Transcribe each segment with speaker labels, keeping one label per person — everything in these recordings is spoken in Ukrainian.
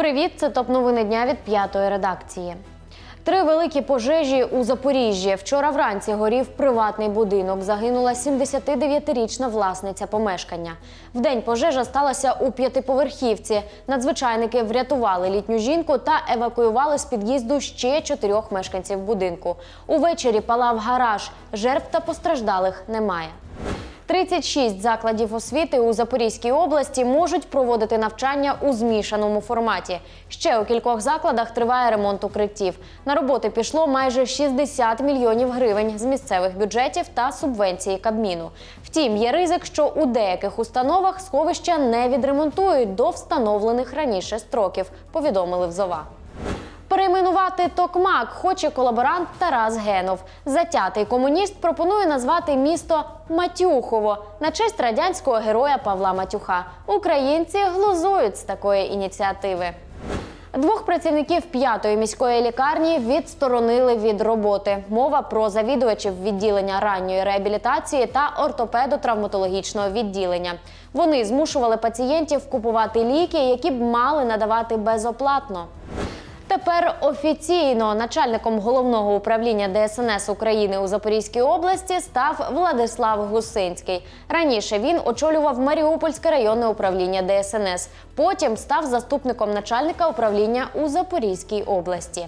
Speaker 1: Привіт, це топ новини дня від п'ятої редакції. Три великі пожежі у Запоріжжі. Вчора вранці горів приватний будинок. Загинула 79-річна власниця помешкання. Вдень пожежа сталася у п'ятиповерхівці. Надзвичайники врятували літню жінку та евакуювали з під'їзду ще чотирьох мешканців будинку. Увечері палав гараж. Жертв та постраждалих немає. 36 закладів освіти у Запорізькій області можуть проводити навчання у змішаному форматі. Ще у кількох закладах триває ремонт укриттів. На роботи пішло майже 60 мільйонів гривень з місцевих бюджетів та субвенції Кабміну. Втім, є ризик, що у деяких установах сховища не відремонтують до встановлених раніше строків. Повідомили в ЗОВА. Перейменувати Токмак хоче колаборант Тарас Генов. Затятий комуніст пропонує назвати місто Матюхово на честь радянського героя Павла Матюха. Українці глузують з такої ініціативи. Двох працівників п'ятої міської лікарні відсторонили від роботи. Мова про завідувачів відділення ранньої реабілітації та ортопедо-травматологічного відділення. Вони змушували пацієнтів купувати ліки, які б мали надавати безоплатно. Тепер офіційно начальником головного управління ДСНС України у Запорізькій області став Владислав Гусинський. Раніше він очолював Маріупольське районне управління ДСНС. Потім став заступником начальника управління у Запорізькій області.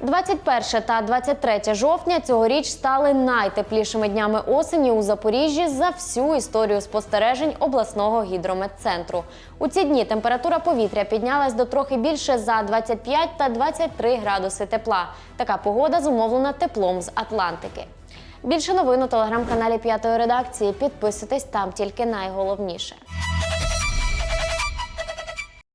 Speaker 1: 21 та 23 жовтня цьогоріч стали найтеплішими днями осені у Запоріжжі за всю історію спостережень обласного гідрометцентру. У ці дні температура повітря піднялась до трохи більше за 25 та 23 градуси тепла. Така погода зумовлена теплом з Атлантики. Більше новин у телеграм-каналі П'ятої редакції. Підписуйтесь там тільки найголовніше.